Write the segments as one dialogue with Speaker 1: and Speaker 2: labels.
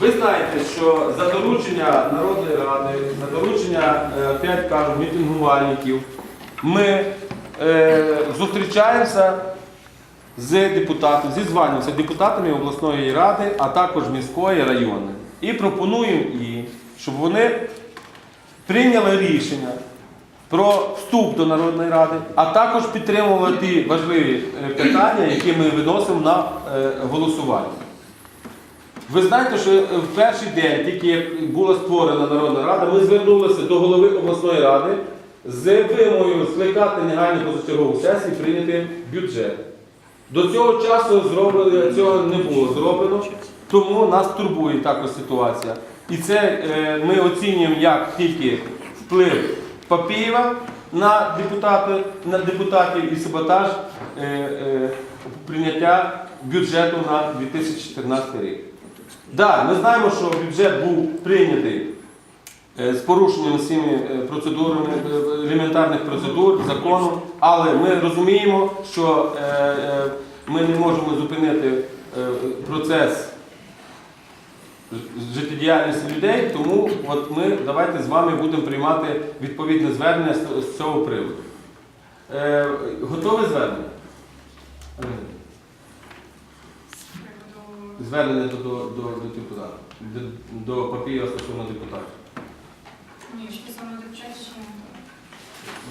Speaker 1: Ви знаєте, що за доручення Народної Ради, за доручення, е, опять кажу, мітингувальників, ми е, зустрічаємося з депутатами, зізванюємося з депутатами обласної ради, а також міської районної. І пропонуємо їм, щоб вони прийняли рішення про вступ до Народної Ради, а також підтримували ті важливі е, питання, які ми виносимо на е, голосування. Ви знаєте, що в перший день, тільки як була створена Народна Рада, ми звернулися до голови обласної ради з вимогою скликати негайну позачергову сесію і прийняти бюджет. До цього часу зроблено, цього не було зроблено, тому нас турбує також ситуація. І це е, ми оцінюємо як тільки вплив Папієва на, депутати, на депутатів і саботаж е, е, прийняття бюджету на 2014 рік. Так, ми знаємо, що бюджет був прийнятий е, з порушенням всіми е, процедурами, е, елементарних процедур, закону, але ми розуміємо, що ми не можемо зупинити процес життєдіяльності людей, тому от ми давайте з вами будемо приймати відповідне звернення з, цього приводу. Готове звернення? Звернення до, до, до, до депутата, до, до папія стосовно депутатів.
Speaker 2: Ні, що саме депутатів ще не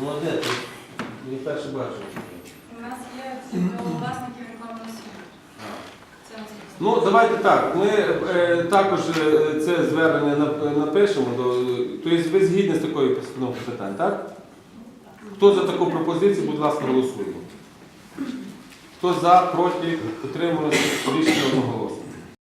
Speaker 1: Ну, а де ти? Я перше бачу.
Speaker 2: У нас є до власників рекламного світу. Це у нас є.
Speaker 1: Ну, давайте так. Ми е, також е, це звернення нап- напишемо. До, тобто ви згідні з такою постановкою питань, так? Хто за таку пропозицію, будь ласка, голосуємо. Хто за, проти, утримується, рішення одноголосно.